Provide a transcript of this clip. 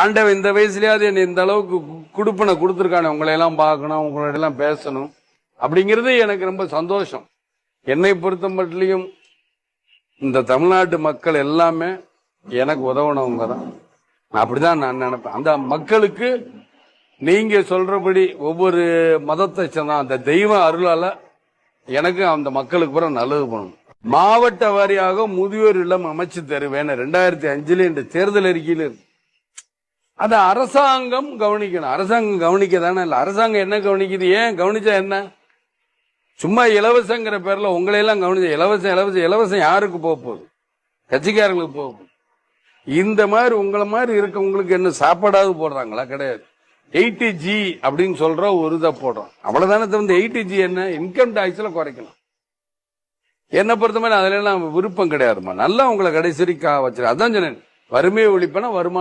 ஆண்டவன் இந்த வயசுலயாவது என்னை இந்த அளவுக்கு குடுப்பனை கொடுத்துருக்கானே உங்களை எல்லாம் பார்க்கணும் உங்களோட எல்லாம் பேசணும். அப்படிங்கிறது எனக்கு ரொம்ப சந்தோஷம். என்னை பொறுத்த மட்டும் இந்த தமிழ்நாட்டு மக்கள் எல்லாமே எனக்கு உதவுனவங்க தான். அப்படிதான் நான் நினைப்பேன். அந்த மக்களுக்கு நீங்க சொல்றபடி ஒவ்வொரு மதத்தை சொன்ன அந்த தெய்வ அருளால எனக்கு அந்த மக்களுக்கு பூரா நல்லது பண்ணணும். மாவட்ட வாரியாக முதியோர் இல்லம் அமைச்சு தருவேன் ரெண்டாயிரத்தி அஞ்சுல இந்த தேர்தல் அறிக்கையில் இருக்கு. அதை அரசாங்கம் கவனிக்கணும். அரசாங்கம் கவனிக்க தானே இல்ல. அரசாங்கம் என்ன கவனிக்குது? ஏன்? கவனிச்சா என்ன? சும்மா இலவசங்கிற பேர்ல உங்களையெல்லாம் கவனிச்ச இலவசம் இலவசம் இலவசம் யாருக்கு போக போகுது? கட்சிக்காரங்களுக்கு போக போகுது. இந்த மாதிரி உங்களை மாதிரி இருக்கவங்களுக்கு என்ன சாப்பாடாவது போடுறாங்களா? கிடையாது. எயிட்டி ஜி அப்படின்னு சொல்ற ஒரு இதை போடுறோம். அவ்வளவுதானே தவிர எயிட்டி ஜி என்ன? இன்கம் டாக்ஸ்ல குறைக்கணும். என்னை பொறுத்த மாதிரி அதுல எல்லாம் விருப்பம் கிடையாதுமா நல்லா உங்களை கடைசி வரைக்கும் வச்சிரு. அதான் சொன்னேன். வறுமையை ஒழிப்பேனா வருமானம்